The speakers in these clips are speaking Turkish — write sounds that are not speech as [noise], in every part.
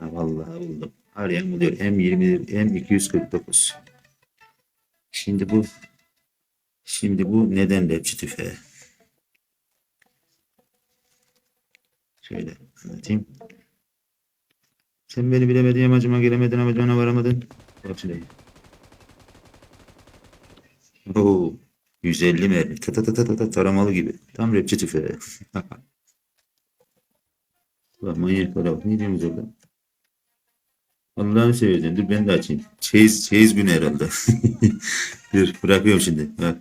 Ha, vallahi buldum. Arayan buluyor. M20 M249. Şimdi bu şimdi bu neden rapçi tüfeği? Şöyle anlatayım. Sen beni bilemedin amacıma gelemedin amacına varamadın. Bak şimdi. Oo, 150 mermi. Ta ta ta ta ta ta taramalı gibi. Tam rapçi tüfeği. [laughs] Bak manyaklara bak. Ne diyorsunuz orada? Allah'ını seversen dur ben de açayım. Çeyiz, çeyiz günü herhalde. [laughs] dur bırakıyorum şimdi. Bak.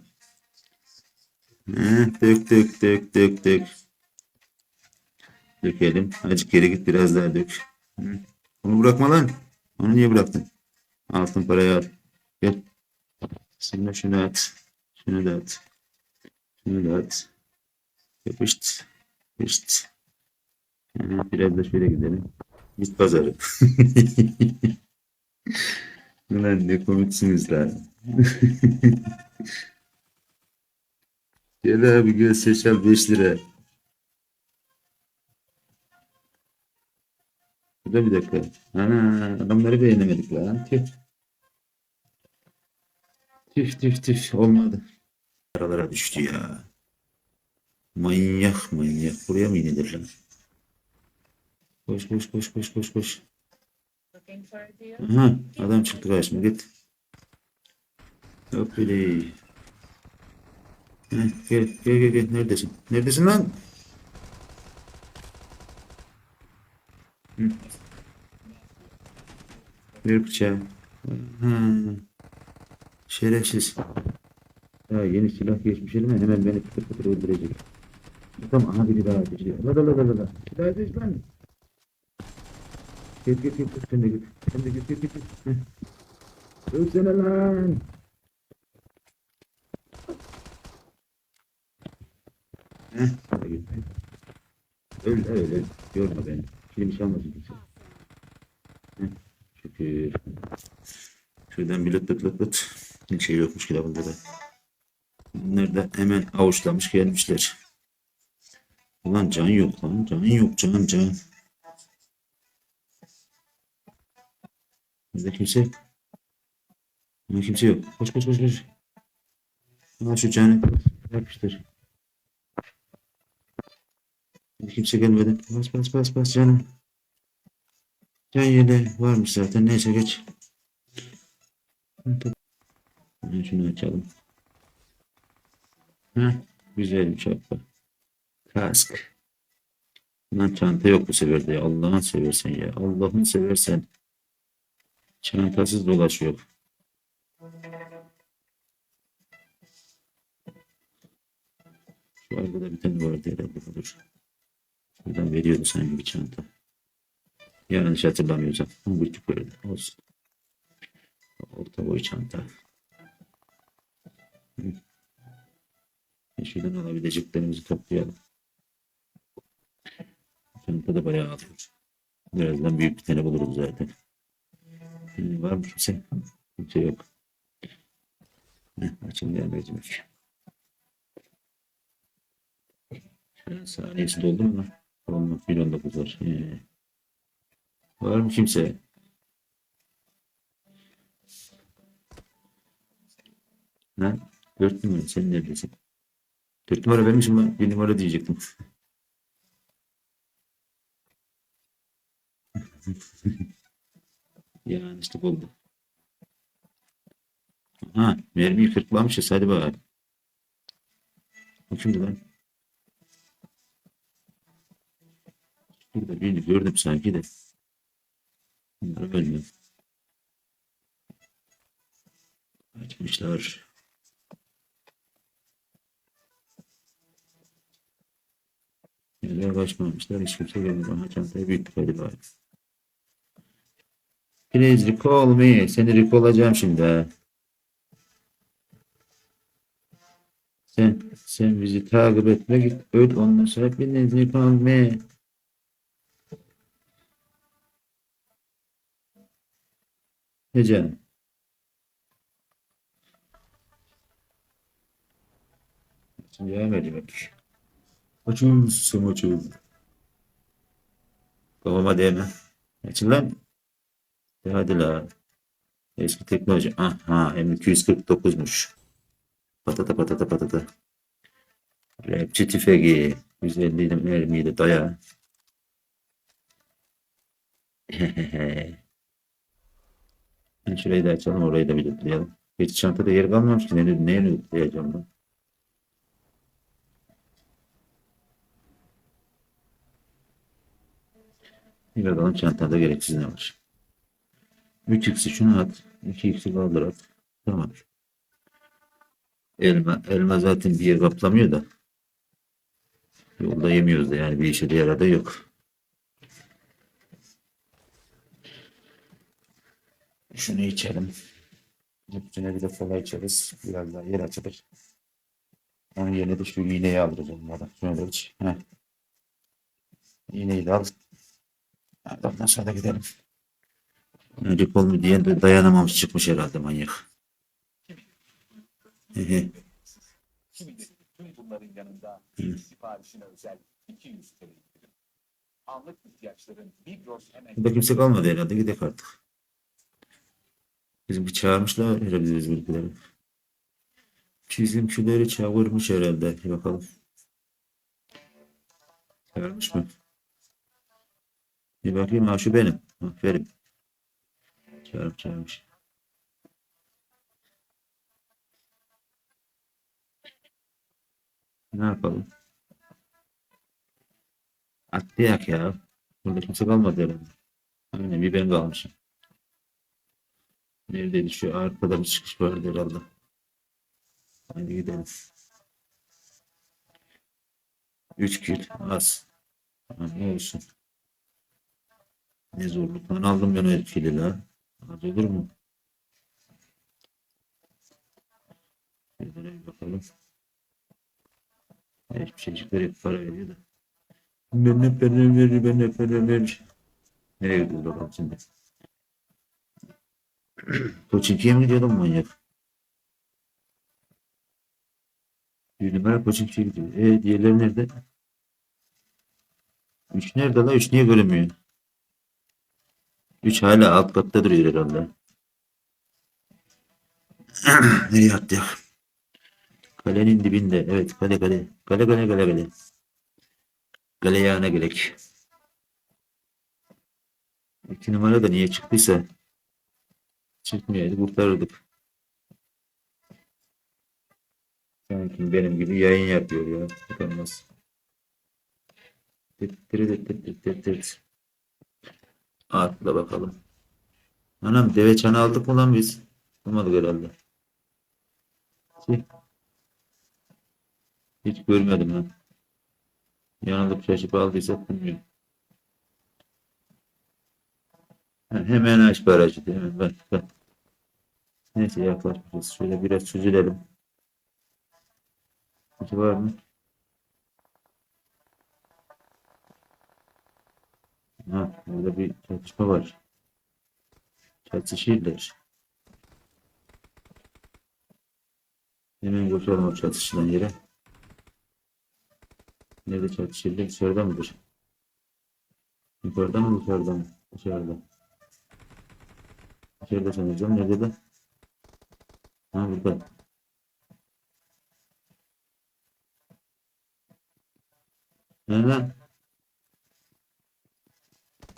Heh, dök dök dök dök dök. Dökelim. Azıcık geri git biraz daha dök. Hı. Onu bırakma lan. Onu niye bıraktın? Altın parayı al. Gel. De şunu at. Şunu da at. Şunu da at. Yapıştı. Yapıştı. Hı, Biraz da şöyle gidelim. Bit pazarı. [laughs] Ulan ne komiksiniz lan. [laughs] Gel abi gel seçal 5 lira. Bu da bir dakika. Ana adamları beğenemedik lan. Tüh. Tüh tüh tüh olmadı. Aralara düştü ya. Manyak manyak. Buraya mı inilir lan? Koş koş koş koş koş koş. Aha adam çıktı karşıma git. Yok bile. Gel gel gel gel neredesin? Neredesin lan? Hı. Ver bıçağı. Ha. Şerefsiz. Ya yeni silah geçmiş elime hemen beni pıtır pıtır öldürecek. Tamam aha biri daha ateşliyor. La la la la la. Silah ateş lan. Git git git git sen de git. Sen de git git git. git. Ölsene lan. Heh, hadi git. Öl öl öl. Yorma beni. Şimdi bir şey olmasın kimse. Şükür. Şuradan bir lıt lıt lıt lıt. Bir şey yokmuş kitabında da. Bunlar da hemen avuçlamış gelmişler. Ulan can yok lan. Can yok can can. Bizde kimse. Ama kimse yok. Koş koş koş koş. Al şu canı yapıştır. Kimse gelmedi. Bas bas bas bas canım. Can yedi varmış zaten. Neyse geç. Şunu açalım. Heh, güzel bir şapka. Kask. Lan çanta yok bu sefer de. Allah'ın seversen ya. Allah'ın seversen. Çantasız dolaşıyor. Şu arkada bir tane vardı herhalde budur. Buradan veriyordu sanki bir çanta. Yanlış hatırlamıyorsam. Ama küçük verdi. Olsun. Orta boy çanta. E Şuradan alabileceklerimizi toplayalım. Çanta da bayağı alıyor. Birazdan büyük bir tane buluruz zaten. Var mı kimse? Kimse yok. Heh, açın gel mercimek. Saniyesi doldu mu lan? Olma, 1.19 var. Ee, var mı kimse? Lan 4 numara sen neredesin? 4 numara vermişim lan. 1 numara diyecektim. [laughs] Yanlışlık oldu. Ha, mermiyi kırklamışız. Hadi bakalım. O kimdi lan? Burada birini gördüm sanki de. Bunları ölmüyor. Açmışlar. Neler başmamışlar. Hiç kimse gelmiyor. Aha çantayı büyüttük hadi bakalım. Please recall me. Seni recall'acağım şimdi. Sen, sen bizi takip etme git. Öl ondan sonra please recall me. Ne canım? Ediyor. Açıl sım açıl. Babama değme. Açın lan. E Hadi la. Eski teknoloji. Aha M249'muş. Patata patata patata. Rapçi tüfeği. 150 ile mermiyle daya. [laughs] Ben şurayı da açalım orayı da bir lootlayalım. Hiç çantada yer kalmamış ki. Ne, neye lootlayacağım ben? Bir bakalım çantada gereksiz ne var. 3x'i şuna at. 2x'i kaldır at. Tamam. Elma, elma zaten bir yer kaplamıyor da. Yolda yemiyoruz da yani bir işe de yaradı yok. Şunu içelim. Üstüne bir de kola içeriz. Biraz daha yer açılır. Onun yerine de şu iğneyi alırız onlara. Şöyle iç. Heh. İğneyi de al. Ondan sonra da gidelim. Kol mu diyen de dayanamamış çıkmış herhalde manyak. Tüm bunların yanında Hı. siparişine özel 200 TL. Anlık ihtiyaçların Migros hemen Burada kimse kalmadı herhalde. Gidelim artık. Bizimki çağırmışlar herhalde bizimkileri. Bizimkileri çağırmış herhalde. Bir bakalım. Çağırmış mı? Bir bakayım. Ha şu benim. Aferin. Çağırmış. Ne yapalım? Atlayak ya. Burada kimse kalmadı herhalde. Aynen bir ben kalmışım. Neredeydi şu arkada bir çıkış vardı herhalde. Hadi gidelim. 3 kil az. Ne olsun. Ne zorluktan aldım ben o kili la. Olur mu? Şöyle bir bakalım. Hiçbir şeycikler hep para veriyor da. Ben ne para verir, ben ne para verir. Nereye gidiyoruz bakalım şimdi? Koçinki'ye mi gidiyordum manyak? Bir numara Koçinki'ye gidiyor. E diğerleri nerede? Üç nerede la? Üç niye göremiyor? Üç hala alt katta duruyor herhalde. [clears throat] Nereye attık? Kalenin dibinde. Evet kale kale. Kale kale kale kale. Kale yağına gerek. İki numara da niye çıktıysa çıkmayaydı kurtarırdık. Sanki benim gibi yayın yapıyor ya. Tırı tıt tıt tıt tıt tıt. Atla bakalım. Anam deve çanı aldık mı lan biz? Almadık herhalde. Hiç görmedim lan. Yanılıp şaşıp aldıysak bilmiyorum. Ha, hemen aç barajı hemen bak bak. Neyse yaklaşmışız. Şöyle biraz süzülelim. Hiç var mı? Ha, burada bir çatışma var. Çatışırlar. Hemen koşalım o çatışılan yere. Nerede çatışırlar? Dışarıda mıdır? Yukarıda mı dışarıda mı? Dışarıda. Dışarıda sanacağım. Nerede de? Ha burada. Ha.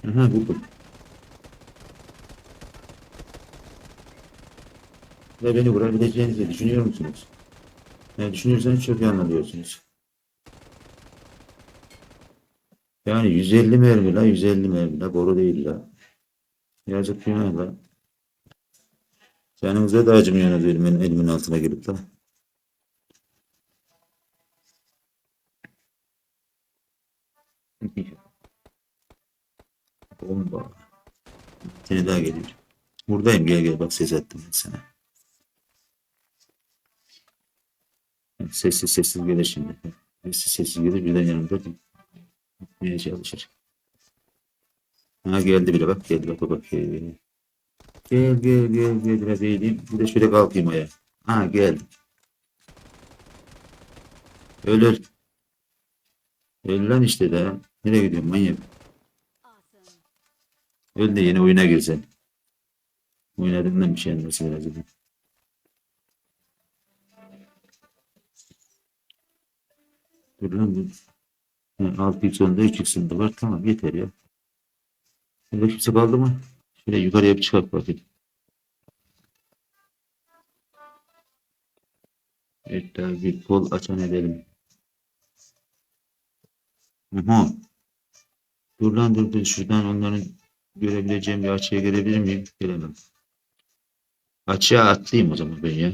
Aha buldum. Ve beni vurabileceğinizi düşünüyor musunuz? Yani düşünüyorsanız çok iyi anlıyorsunuz. Yani 150 mermi la 150 mermi la boru değil la. Yazık günah la. Canınıza da acımıyorsunuz elimin, elimin altına girip la. [laughs] Bomba. Seni daha geliyor. Buradayım gel gel bak ses ettim ben sana. Sessiz sessiz gelir şimdi. Sessiz sessiz gelir birden yanımda bir çalışır. Ha geldi bile bak geldi bak bak. Gel gel gel gel, gel biraz eğileyim. Bir de şöyle kalkayım ayağa. Ha geldi. Öl. Öl lan işte daha. Nereye gidiyorsun manyak? Öl de yeni oyuna girsen. Oynadığından bir şey anlasın biraz. da. Dur lan bu. Ha, 6 x onda 3 x'inde var. Tamam yeter ya. Burada kimse kaldı mı? Şöyle yukarıya bir çıkart bakayım. Evet daha bir kol açan edelim. Aha. Dur lan dur dur şuradan onların görebileceğim bir açıya gelebilir miyim? Gelemem. Açığa atlayayım o zaman ben ya.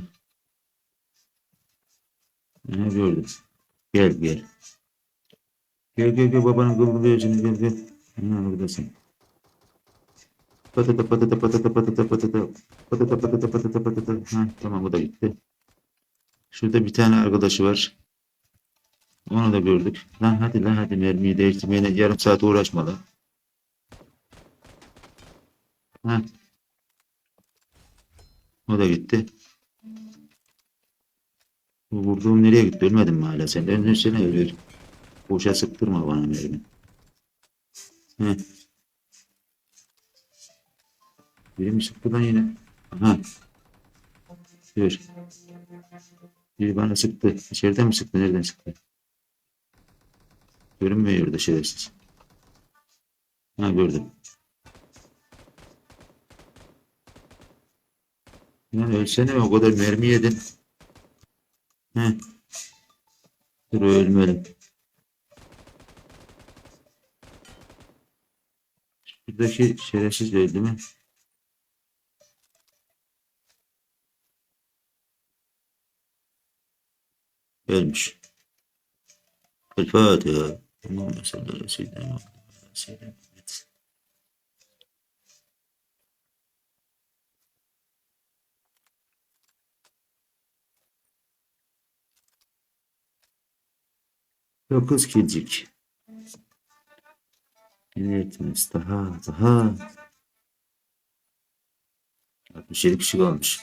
Aha, gördüm. Gel gel. Gel gel gel babanın kıllı vericini gel gel. Ha buradasın. Patata patata patata patata patata patata patata patata patata. Ha tamam o da gitti. Şurada bir tane arkadaşı var. Onu da gördük. Lan hadi lan hadi mermiyi değiştirmeye yarım saat uğraşma lan. Ha. O da gitti. Vurduğum nereye gitti? Ölmedin mi hala sen? Döndürsene ölür. Boşa sıktırma bana mermi. Heh. Biri mi sıktı lan yine? Aha. Dur. Biri bana sıktı. İçeriden mi sıktı? Nereden sıktı? Görünmüyor orada şerefsiz. Ha gördüm. Yani ölsene o kadar mermi yedin. Heh. Dur ölmedim. Buradaki şerefsiz öldü mü? Ölmüş. El Fatiha. Allahümme salli ala seyyidina ve ala seyyidina Muhammed. Dokuz kilcik. Evet, daha, daha. 67 kişi kalmış.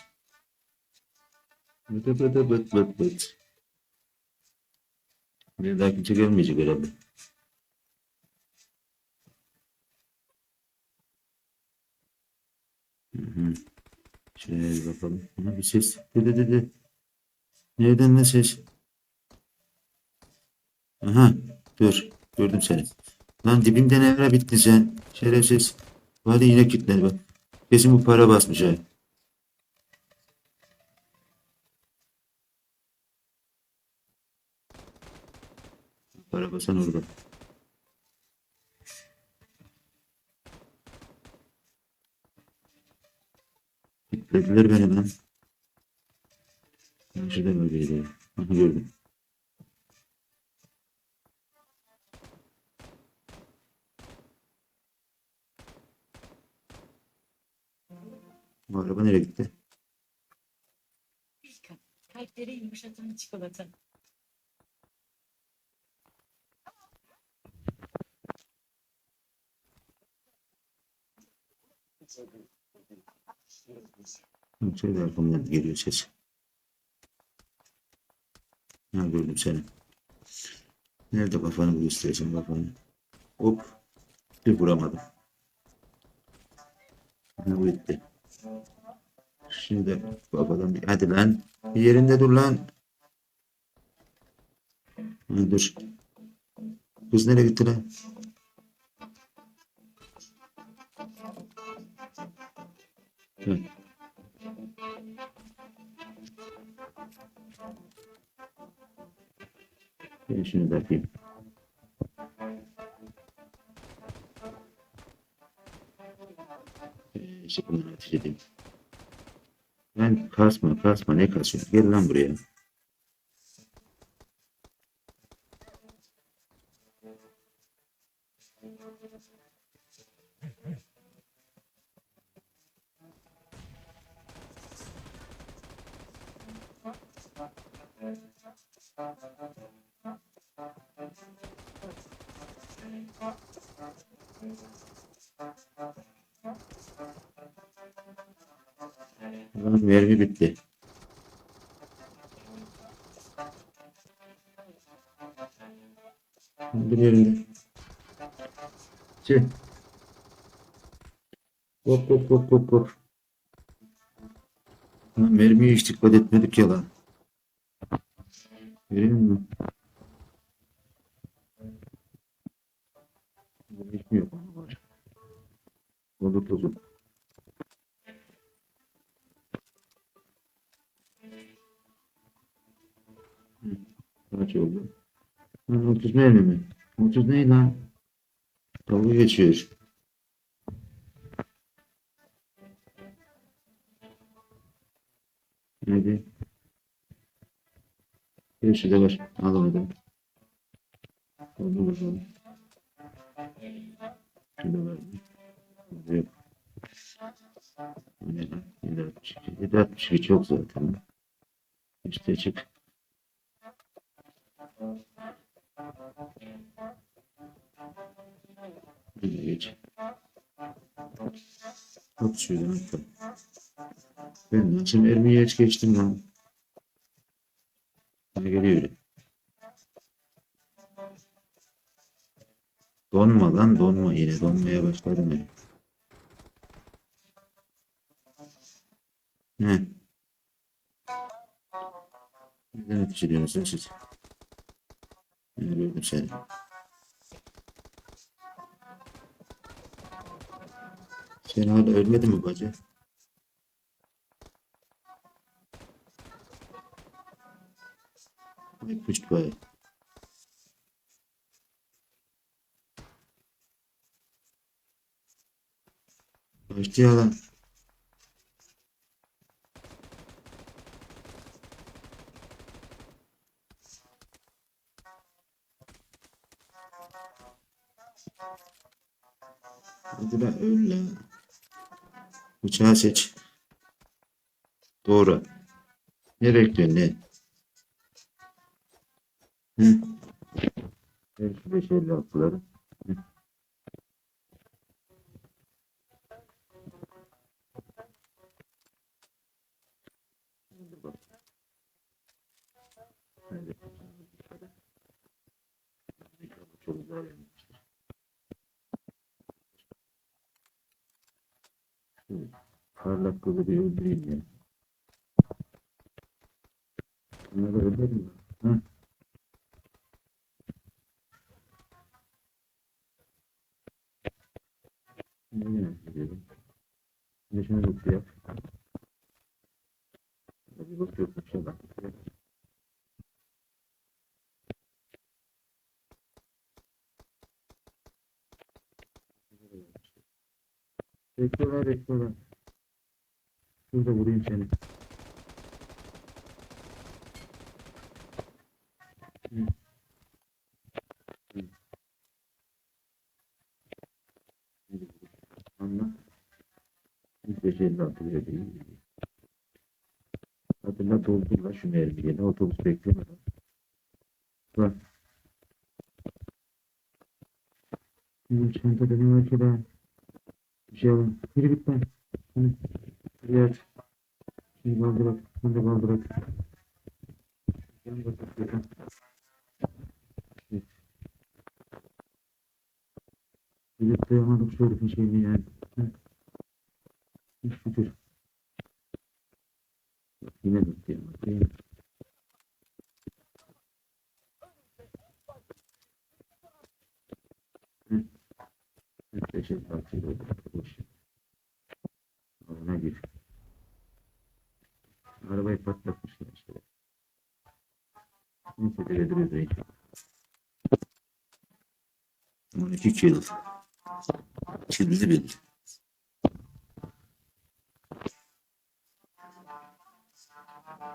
Bıt bıt bıt bıt bıt. Bir daha kimse gelmeyecek herhalde. Hı hı. Şöyle bakalım. Aha bir ses. Dedi dedi. Nereden ne ses? Aha dur. Gördüm seni. Lan dibimden evre bittin sen. Şerefsiz. Hadi yine kilitledi bak. Kesin bu para basmış ha. Para basan orada. Kilitlediler beni lan. Şurada böyleydi. Aha gördüm. Bu araba nereye gitti? Kalpleri yumuşatan çikolata. Şöyle arkamdan geliyor ses. Ha gördüm seni. Nerede kafanı göstereceğim kafanı. Hop. Bir vuramadım. Ha bu gitti. Şimdi babadan bir hadi lan. Yerinde dur lan. Ha, dur. Kız nereye gitti lan? Hı. Ben şunu edeyim. Ben kasma kasma ne kasıyorsun? Gel lan buraya. Hop hop hop hop hop. Lan mermiye hiç dikkat etmedik ya lan. Musun? Burada hiç mi yok? Olur. Hı, Kaç oldu? Lan 30 mermi mi? 30 ne lan? Dalga geçiyor. Nerede? Bir şurada var. Al onu da. Onu bakalım. Şurada var. Yok. Bu ne lan? 762. 762 çok zaten. İşte çık. De geç. Hop şuradan attım. Ben şimdi elimi geç geçtim lan. Ne geliyor? Donma lan donma yine donmaya başladım ya. Ne? Neden ateş ediyorsunuz siz? Ne gördüm seni? Sen hala ölmedin mi bacı? Ya lan. Hadi lan öl lan. Bıçağı seç. Doğru. Ne bekliyorsun ne? Hı? Ver Bir bakıyorsun şey bak. Bekliyorlar bekliyorlar. Şurada vurayım seni. Hı. Hı. Anla. Hiç beş elli atılıyor değil. Doldur la şu mermiyi. Ne otobüs bekleme lan. Bak. Benim çantada ne var lan? Bir şey alın. Yürü git lan. Hı. Hadi aç. Şimdi kaldırak. Şimdi kaldırak. Yan batıp yakan. Evet. Gidip dayamadım şu herifin şeyini yani. Hı, Şükür. Yine bitti ya. Yine. Teşekkür ederim. Ona gir. Arabayı patlatmışlar işte. Neyse de duruyordu hiç. 12 kilo. Kirli belli.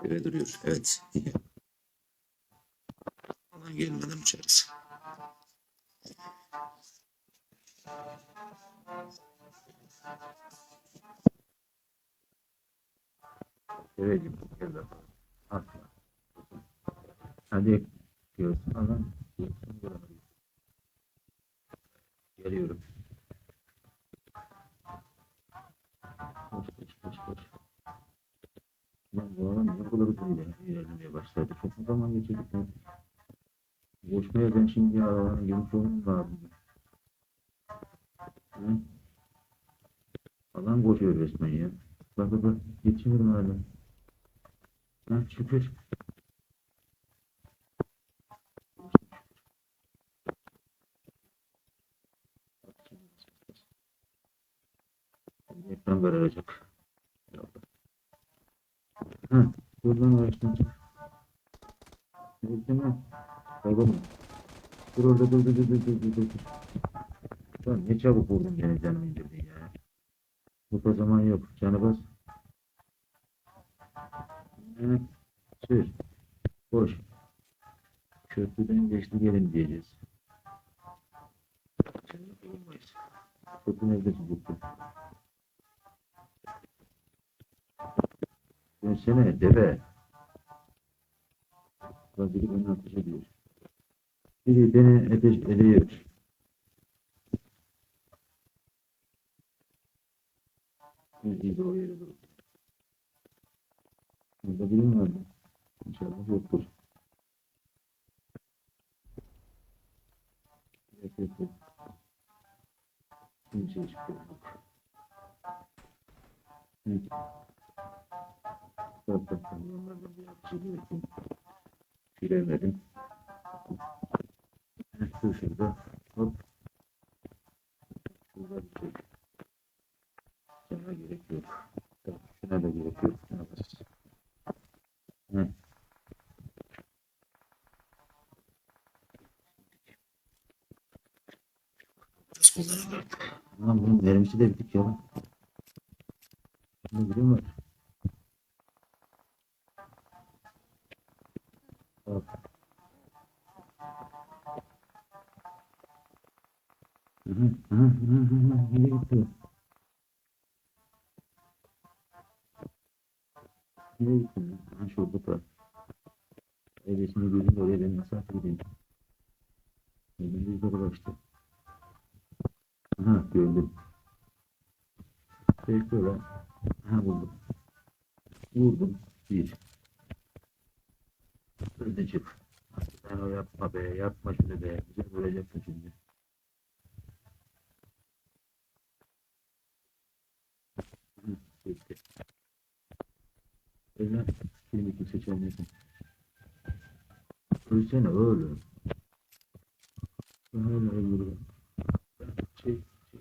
Böyle duruyor. Evet. Alan gelmeden uçarız. Seveceğim. Gel bakalım. Atma. Hadi. Görsün alan. Görsün. Geliyorum. Koş koş koş koş. Lan bu alan kadar hızlı ilerlemeye başladı. Çok zaman geçirdik? Boşmaya ben şimdi arabanın girmiş olmam lazım. Alan koşuyor resmen ya. Bak bak bak. Geçiyorum hala. Ha şükür. Dur dur dur dur dur dur dur. dur. Lan ne çabuk vurdun gene canımı indirdin ya. Bu zaman yok. Canı bas. Evet. Sür. Boş. Köprüden geçti gelin diyeceğiz. Canı bulunmayız. Köprü nerede çocuktu? Dönsene deve. Bak biri beni ateş ediyor. Biri beni ateş ediyor. Burada biri mi vardı? İnşallah yoktur. Yok yok yok. Kimse çıkıyor. Hı. Bak bak bak. Onlardan Dur şurada. Hop. Şurada bir şey. Sana gerek yok. Bak, Şuna da gerek yok. Şuna bas. Heh. Lan bunun mermisi de bitik ya. Bitti. Öyle kim seçemiyorsun. Ölsene oğlum. Hala öldürüyor. Çek, çek.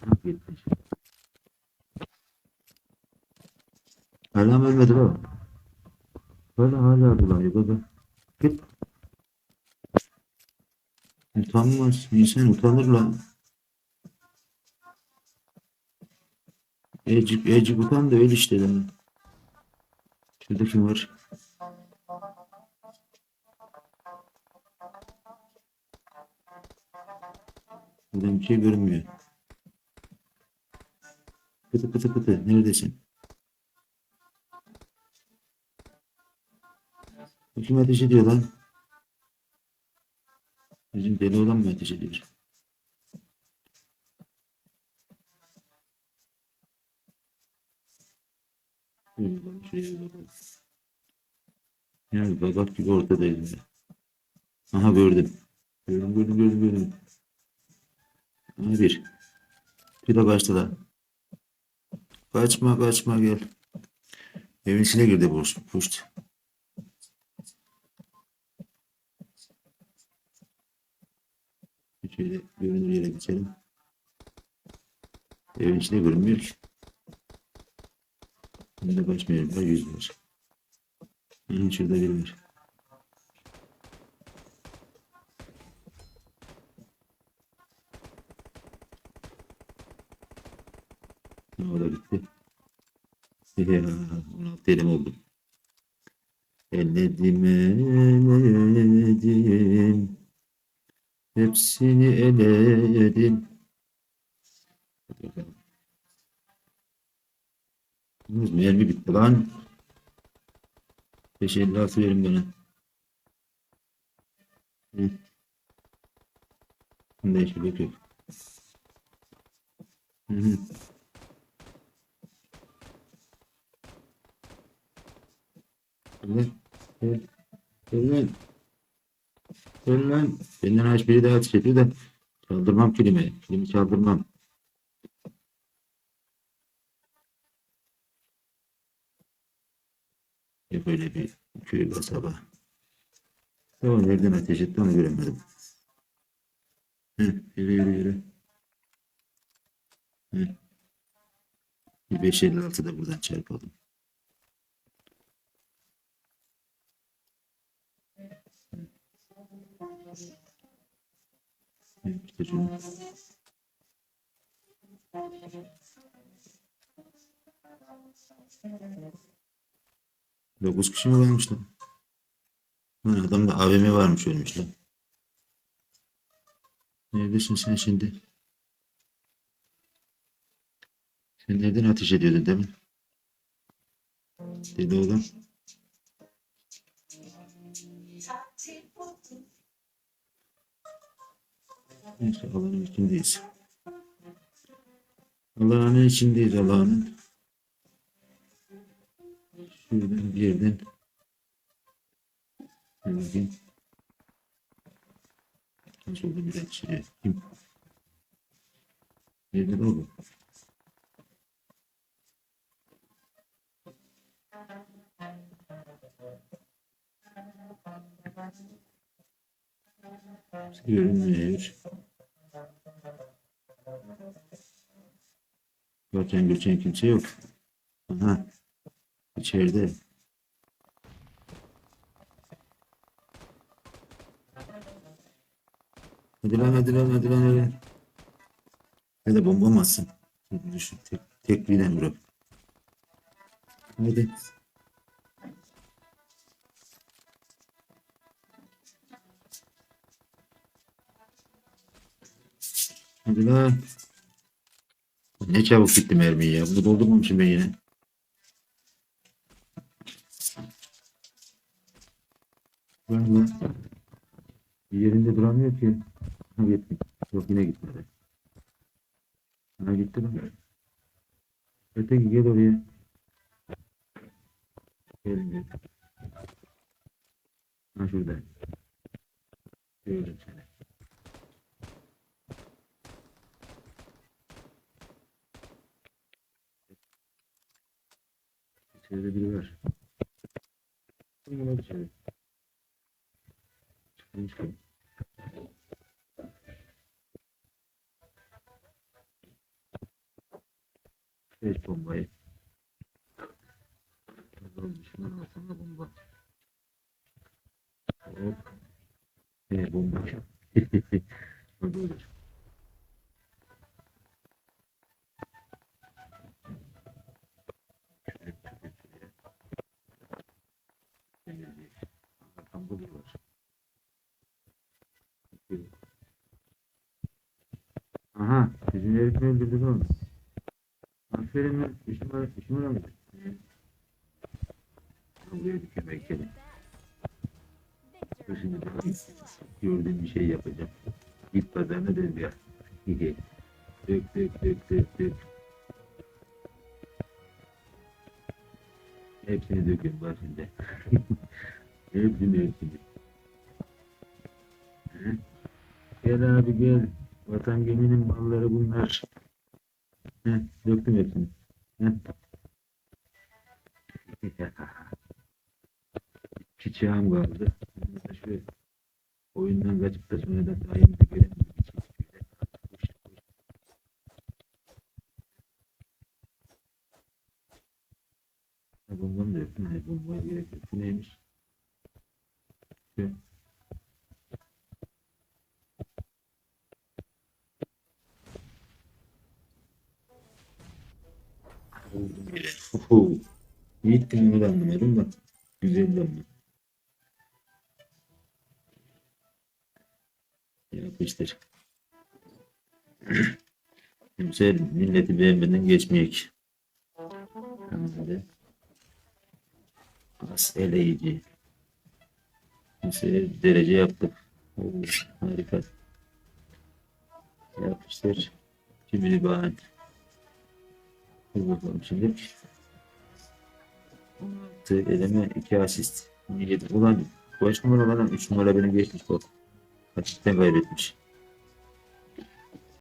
Ha, Gitmiş. Hala ölmedi baba? Hala hala bulanıyor baba. Git. Utanmaz. İnsan utanır lan. Ecik, ecik da öl işte lan. Şurada kim var? Buradan bir şey görünmüyor. Kıtı kıtı kıtı. Neredesin? Kim ateş ediyor lan? Bizim deli olan mı ateş ediyor? Şuraya bakalım, şuraya bakalım. Yani babak gibi ortadayız. ya. Aha gördüm. Gördüm gördüm gördüm gördüm. Aha bir. Bir de başladı. Kaçma kaçma gel. Evin içine girdi bu puşt. Şöyle görünür yere geçelim. Evin içine görünmüyor ki. Bunda kaçmıyor. Var yüz var. Hı, şurada biri var. O da bitti. Ya, 16 elim oldu. Elledim eledim. Hepsini eledim. Hadi bakalım. Mermi bitti lan. 556 verin bana. Hı. Bunda hiçbir yok. Hı hı. Lan. Gel lan. Benden aç biri daha ediyor da çaldırmam kilimi. Kilimi çaldırmam. Türkiye'de böyle bir köy kasaba. Tamam nereden ateş etti onu göremedim. Heh, yürü yürü yürü. Heh. Bir buradan çarpalım. Thank you. 9 kişi mi varmış lan? Lan adamda AVM varmış ölmüş lan. Neredesin sen şimdi? Sen nereden ateş ediyordun demin? Dedi oğlum. Neyse Allah'ın içindeyiz. Allah'ın içindeyiz Allah'ın. Şuradan bir yerden. Bir bakayım. Nasıl oldu bir şey? Kim? Nerede oldu? Görünmüyor. Zaten geçen kimse yok. İçeride. Hadi lan hadi lan hadi lan hadi. Hadi bomba atsın? Düşün. Tek, tek birden bırak. Hadi. Hadi lan. Ne çabuk bitti mermi ya. Bunu doldurmamışım ben yine. Var mı? Bir yerinde duramıyor ki. Ha gitti. Yok yine gitmedi. Ha gitti lan. Öteki gel oraya. Gel gel. Ha şurada. Gördüm seni. İçeride biri var. Var içeri? Çıkmış ki. Beş bombayı. Bakalım şundan alsana bomba. Hop. Ee, bomba. [laughs] Aha, bizim. Aferin lan, üç numara mı? Buraya dükeme gelin. Şimdi gördüğüm bir şey yapacağım. Git pazarına dön ya. dök dök dök dök dök. Hepsini dökün bak şimdi. [laughs] hepsini hepsini. Hı? Gel abi gel. Vatan geminin malları bunlar. Heh, döktüm hepsini. [laughs] Çiçeğim kaldı. Da şöyle oyundan kaçıp da sonra da daim de. Ha, bombam da yok. Ha, bombaya gerek yok. Neymiş? Yok. Gittim onu da anlamadım da. Güzel ama. Yapıştır. Kimse milleti beğenmeden geçmeyek. Hadi. Az eleyici. Kimse derece yaptık. Oo, harika. Yapıştır. Şimdi bahane. Dur bakalım şimdi. 16 eleme 2 asist. 17. Ulan kaç numara lan? 3 numara beni geçmiş bak. Açıktan kaybetmiş.